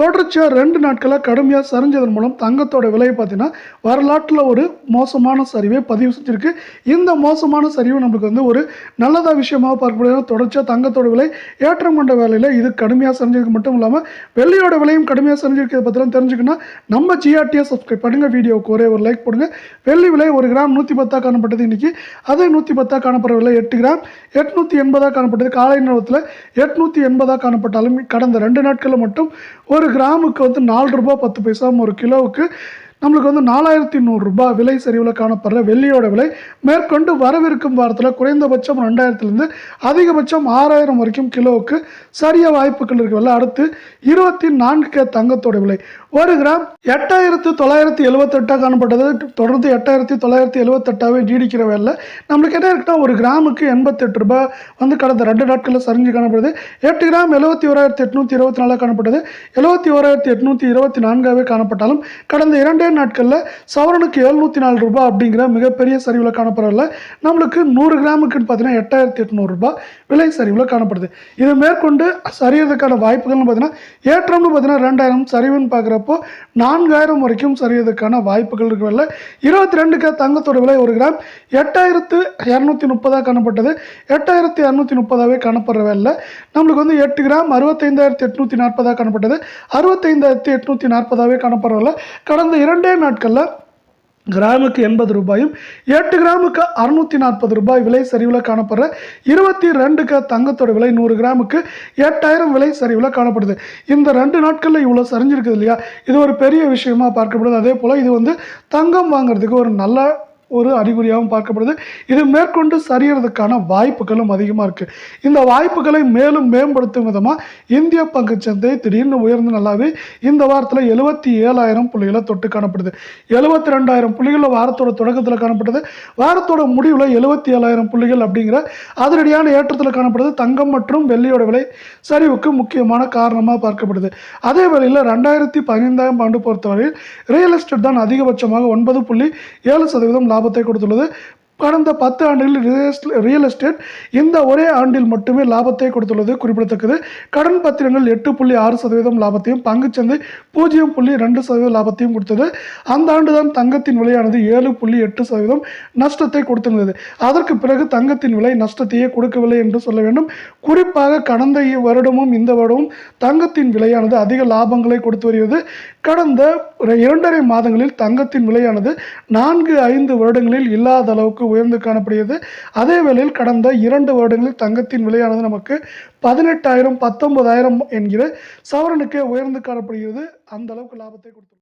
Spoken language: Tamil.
தொடர்ச்சியாக ரெண்டு நாட்களாக கடுமையாக சரிஞ்சதன் மூலம் தங்கத்தோட விலையை பார்த்தீங்கன்னா வரலாற்றில் ஒரு மோசமான சரிவை பதிவு செஞ்சுருக்கு. இந்த மோசமான சரிவு நம்மளுக்கு வந்து ஒரு நல்லதாக விஷயமாக பார்க்கப்படுகிறது. தொடர்ச்சியாக தங்கத்தோட விலை ஏற்றம் கொண்ட வேலையில் இது கடுமையாக சரிஞ்சதுக்கு மட்டும் இல்லாமல் வெள்ளியோட விலையும் கடுமையாக சரிஞ்சிருக்கிறத பற்றிலாம் தெரிஞ்சுக்கணும் நம்ம ஜிஆர்டியை சப்ஸ்கிரைப் பண்ணுங்கள் வீடியோவுக்கு ஒரே ஒரு லைக் போடுங்க. வெள்ளி விலை ஒரு கிராம் நூற்றி பத்தாக காணப்பட்டது இன்றைக்கி அதே நூற்றி பத்தாக காணப்படுற விலை எட்டு கிராம். எட்நூற்றி எண்பதாக காணப்பட்டது. காலை நேரத்தில் எட்நூற்றி எண்பதாக காணப்பட்டாலும் கடந்த ரெண்டு நாட்களில் மட்டும் ஒரு கிராமுக்கு வந்து நாலு ரூபா பத்து பைசா ஒரு கிலோவுக்கு நம்மளுக்கு வந்து நாலாயிரத்தி நூறுரூபா விலை சரிவில் காணப்படுற வெள்ளியோட விலை மேற்கொண்டு வரவிருக்கும் வாரத்தில் குறைந்தபட்சம் ரெண்டாயிரத்துலேருந்து அதிகபட்சம் ஆறாயிரம் வரைக்கும் கிலோவுக்கு சரிய வாய்ப்புகள் இருக்கவில்லை அடுத்து இருபத்தி நான்கு தங்கத்தோட விலை. ஒரு கிராம் எட்டாயிரத்து தொள்ளாயிரத்தி எழுபத்தெட்டாக காணப்பட்டது. தொடர்ந்து எட்டாயிரத்தி தொள்ளாயிரத்தி எழுபத்தெட்டாவே நீடிக்கிற வேலை நம்மளுக்கு என்ன இருக்குன்னா ஒரு கிராமுக்கு எண்பத்தெட்டு ரூபாய் வந்து கடந்த ரெண்டு நாட்களில் சரிஞ்சு காணப்படுது. எட்டு கிராம் எழுபத்தி ஓராயிரத்தி எட்நூற்றி இருபத்தி நாலாக காணப்பட்டது. எழுபத்தி ஓராயிரத்தி எட்நூற்றி இருபத்தி நான்காகவே காணப்பட்டாலும் கடந்த இரண்டே நாட்களில் சவரனுக்கு எழுநூற்றி நாலு ரூபாய் அப்படிங்கிற மிகப்பெரிய சரிவில் காணப்படவில்லை நம்மளுக்கு நூறு கிராமுக்குன்னு பார்த்தீங்கன்னா எட்டாயிரத்தி எட்நூறுரூபா விலை சரிவில் காணப்படுது. இது மேற்கொண்டு சரியறதுக்கான வாய்ப்புகள்னு பார்த்தீங்கன்னா ஏற்றம்னு பார்த்தீங்கன்னா ரெண்டாயிரம் சரிவுன்னு பார்க்குறப்போ நான்காயிரம் வரைக்கும் சரியறதுக்கான வாய்ப்புகள் இருக்கவில்லை இருபத்தி ரெண்டுக்கு தங்கத்தோட விலை ஒரு கிராம் எட்டாயிரத்து இரநூத்தி முப்பதாக காணப்பட்டது. எட்டாயிரத்தி இரநூத்தி முப்பதாகவே காணப்படுற இல்லை. நம்மளுக்கு வந்து எட்டு கிராம் அறுபத்தைந்தாயிரத்தி எட்நூற்றி நாற்பதாக காணப்பட்டது. அறுபத்தைந்தாயிரத்தி எட்நூற்றி நாற்பதாகவே காணப்படுறதில்ல கடந்த இரண்டு நாட்களில் கிராமுக்கு எண்பது ரூபாயும் எட்டு கிராமுக்கு அறுநூற்றி நாற்பது ரூபாய் விலை சரிவில் காணப்படுற இருபத்தி ரெண்டுக்கு தங்கத்தோட விலை நூறு கிராமுக்கு எட்டாயிரம் விலை சரிவில் காணப்படுது. இந்த ரெண்டு நாட்களில் இவ்வளோ சரிஞ்சிருக்குது இல்லையா? இது ஒரு பெரிய விஷயமா பார்க்கப்படுது. அதே போல் இது வந்து தங்கம் வாங்குறதுக்கு ஒரு நல்ல ஒரு அறிகுறியாகவும் பார்க்கப்படுது. இது மேற்கொண்டு சரியறதுக்கான வாய்ப்புகளும் அதிகமாக இருக்குது இந்த வாய்ப்புகளை மேலும் மேம்படுத்தும் விதமாக இந்திய பங்குச்சந்தை திடீர்னு உயர்ந்து நல்லாவே இந்த வாரத்தில் எழுபத்தி ஏழாயிரம் புள்ளிகளை தொட்டு காணப்படுது. எழுபத்தி ரெண்டாயிரம் புள்ளிகளில் வாரத்தோட தொடக்கத்தில் காணப்பட்டது. வாரத்தோட முடிவில் எழுபத்தி ஏழாயிரம் புள்ளிகள் அப்படிங்கிற அதிரடியான ஏற்றத்தில் காணப்படுது. தங்கம் மற்றும் வெள்ளியோட விலை சரிவுக்கு முக்கியமான காரணமாக பார்க்கப்படுது. அதே வேளையில் ரெண்டாயிரத்தி பதினைந்தாம் ஆண்டு பொறுத்தவரையில் ரியல் எஸ்டேட் தான் அதிகபட்சமாக ஒன்பது புள்ளி ஏழு சதவீதம் லாபத்தை கொடுத்துள்ளது கடந்த பத்து ஆண்டுகளில் ரியல் ரியல் எஸ்டேட் இந்த ஒரே ஆண்டில் மட்டுமே லாபத்தை கொடுத்துள்ளது. குறிப்பிடத்தக்கது. கடன் பத்திரங்கள் எட்டு புள்ளி ஆறு சதவீதம் லாபத்தையும் பங்குச்சந்தை பூஜ்ஜியம் புள்ளி ரெண்டு சதவீதம் லாபத்தையும் கொடுத்தது. அந்த ஆண்டு தான் தங்கத்தின் விலையானது ஏழு புள்ளி எட்டு சதவீதம் நஷ்டத்தை கொடுத்திருந்தது அதற்கு பிறகு தங்கத்தின் விலை நஷ்டத்தையே கொடுக்கவில்லை என்று சொல்ல வேண்டும். குறிப்பாக கடந்த வருடமும் இந்த வருடமும் தங்கத்தின் விலையானது அதிக லாபங்களை கொடுத்து வருகிறது. கடந்த இரண்டரை மாதங்களில் தங்கத்தின் விலையானது நான்கு ஐந்து வருடங்களில் இல்லாத அளவுக்கு உயர்ந்து காணப்படுகிறது. அதே வேளையில் கடந்த இரண்டு வருடங்களில் தங்கத்தின் விலையானது நமக்கு பதினெட்டாயிரம் பத்தொன்பதாயிரம் என்கிற சவரனுக்கே உயர்ந்து காணப்படுகிறது. அந்த அளவுக்கு லாபத்தை கொடுத்து